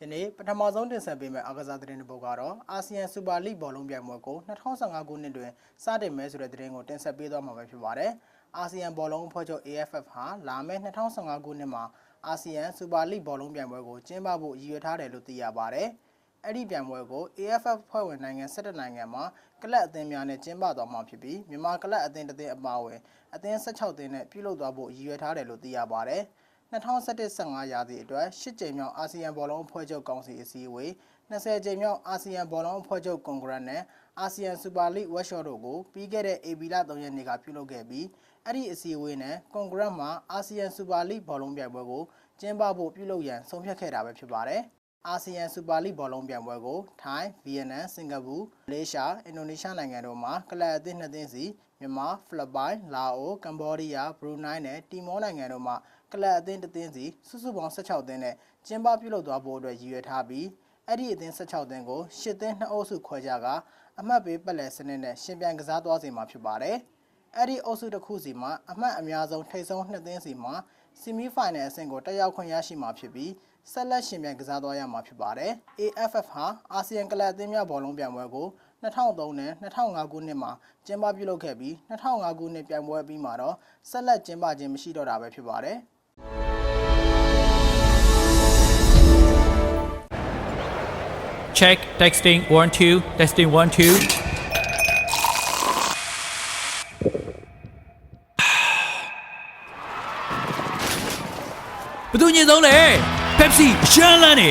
ဒီနေ့ပထမဆုံးတင်ဆက်ပေးမယ့်အားကစားသတင်းတစ်ပုဒ်ကတော့အာဆီယံစူပါလိဘောလုံးပြိုင်ပွဲကို2015ခုနှစ်တွင်စတင်မယ်ဆိုတဲ့သတင်းကိုတင်ဆက်ပေးသွားမှာပဲဖြစ်ပါတယ်။အာဆီယံဘောလုံးအဖွဲ့ချုပ် AFF ဟာလာမယ့်2015ခုနှစ်မှာအာဆီယံစူပါလိဘောလုံးပြိုင်ပွဲကိုကျင်းပဖို့ရည်ရွယ်ထားတယ်လို့သိရပါတယ်။အဲ့ဒီပြိုင်ပွဲကို AFF ဖွဲ့ဝင်နိုင်ငံ17နိုင်ငံမှာကလပ်အသင်းများနဲ့ကျင်းပသွားမှာဖြစ်ပြီးမြန်မာကလပ်အသင်းတစ်သင်းအပါအဝင်အသင်း16သင်းနဲ့ပြုလုပ်သွားဖို့ရည်ရွယ်ထားတယ်လို့သိရပါတယ်။ 2017-15ရာသီအတွက်10ကြိမ်မြောက်အာဆီယံဘောလုံးအဖွဲ့ချုပ်ကောင်စီအစည်းအဝေး20ကြိမ်မြောက်အာဆီယံဘောလုံးအဖွဲ့ချုပ်ကွန်ဂရက်နဲ့အာဆီယံစူပါလိဝက်ရှော့တို့ကိုပြီးခဲ့တဲ့ AB လ3ရက်နေ့ကပြုလုပ်ခဲ့ပြီးအဲ့ဒီအစည်းအဝေးနဲ့ကွန်ဂရက်မှာအာဆီယံစူပါလိဘောလုံးပြိုင်ပွဲကိုကျင်းပဖို့ပြုလုပ်ရန်ဆုံးဖြတ်ခဲ့တာပဲဖြစ်ပါတယ်။အာဆီယံစူပါလိဘောလုံးပြိုင်ပွဲကိုထိုင်း၊ဗီယက်နမ်၊စင်ကာပူ၊မလေးရှား၊အင်ဒိုနီးရှားနိုင်ငံတို့မှကလပ်အသင်းနှစ်သင်းစီမြန်မာ၊ဖိလစ်ပိုင်၊လာအို၊ကမ္ဘောဒီးယား၊ဘရူနိုင်းနဲ့တီမောနိုင်ငံတို့မှ ကလပ်အသင်းတစ်သင်းစီစုစုပေါင်း16သင်းနဲ့ကျင်းပပြုလုပ်သွားဖို့အတွက်ရည်ရွယ်ထားပြီးအဲ့ဒီအသင်း16သင်းကို10သင်း2အုပ်စုခွဲခြားကအမှတ်ပေးပတ်လည်စနစ်နဲ့ရှင်ပြိုင်ကစားသွားစေမှာဖြစ်ပါတယ်။အဲ့ဒီအုပ်စုတစ်ခုစီမှာအမှတ်အများဆုံးထိပ်ဆုံး2သင်းစီမှာဆီမီဖိုင်နယ်အဆင့်ကိုတက်ရောက်ခွင့်ရရှိမှာဖြစ်ပြီးဆက်လက်ရှင်ပြိုင်ကစားသွားရမှာဖြစ်ပါတယ်။ AFF ဟာအာဆီယံကလပ်အသင်းများဘောလုံးပြိုင်ပွဲကို2003နဲ့2005ခုနှစ်မှာကျင်းပပြုလုပ်ခဲ့ပြီး2005ခုနှစ်ပြိုင်ပွဲပြီးမှာတော့ဆက်လက်ကျင်းပခြင်းမရှိတော့တာပဲဖြစ်ပါတယ်။ Check texting one two testing one two ဘယ်သူညင်ဆုံးလဲ Pepsi ရှမ်းလန်းနေ